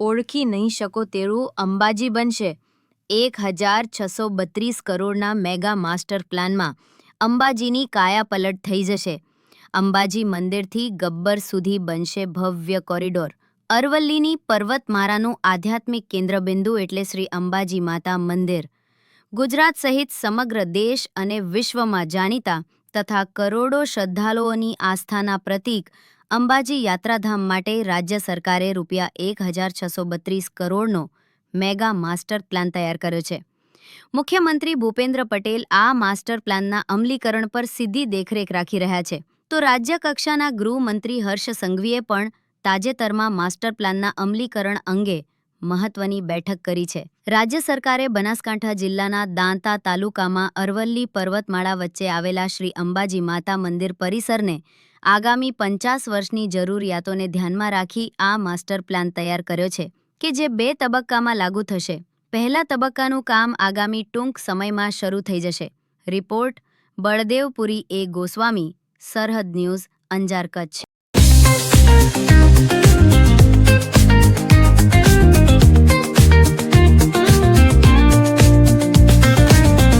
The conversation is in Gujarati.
ઓળખી નહીં શકો તેવું અંબાજી બનશે. એક હજાર છસો બત્રીસ કરોડના મેગા માસ્ટર પ્લાનમાં અંબાજીની કાયાપલટ થઈ જશે. અંબાજી મંદિરથી ગબ્બર સુધી બનશે ભવ્ય કોરિડોર. અરવલ્લીની પર્વતમાળાનું આધ્યાત્મિક કેન્દ્રબિંદુ એટલે શ્રી અંબાજી માતા મંદિર. ગુજરાત સહિત સમગ્ર દેશ અને વિશ્વમાં જાણીતા તથા કરોડો શ્રદ્ધાળુઓની આસ્થાના પ્રતીક અંબાજી યાત્રાધામ માટે રાજ્ય સરકારે રૂપિયા એક હજાર છસો બત્રીસ કરોડનો મેગા માસ્ટર પ્લાન તૈયાર કર્યો છે. મુખ્યમંત્રી ભૂપેન્દ્ર પટેલ આ માસ્ટર પ્લાનના અમલીકરણ પર સીધી દેખરેખ રાખી રહ્યા છે. તો રાજ્ય કક્ષાના ગૃહમંત્રી હર્ષ સંઘવીએ પણ તાજેતરમાં માસ્ટર પ્લાનના અમલીકરણ અંગે મહત્વની બેઠક કરી છે. રાજ્ય સરકારે બનાસકાંઠા જિલ્લાના દાંતા તાલુકામાં અરવલ્લી પર્વતમાળા વચ્ચે આવેલા શ્રી અંબાજી માતા મંદિર પરિસરને આગામી પચાસ વર્ષની જરૂરિયાતોને ધ્યાનમાં રાખી આ માસ્ટર પ્લાન તૈયાર કર્યો છે, કે જે બે તબક્કામાં લાગુ થશે. પહેલા તબક્કાનું કામ આગામી ટૂંક સમયમાં શરૂ થઈ જશે. રિપોર્ટ, બળદેવપુરી એ ગોસ્વામી, સરહદ ન્યૂઝ, અંજાર કચ્છ.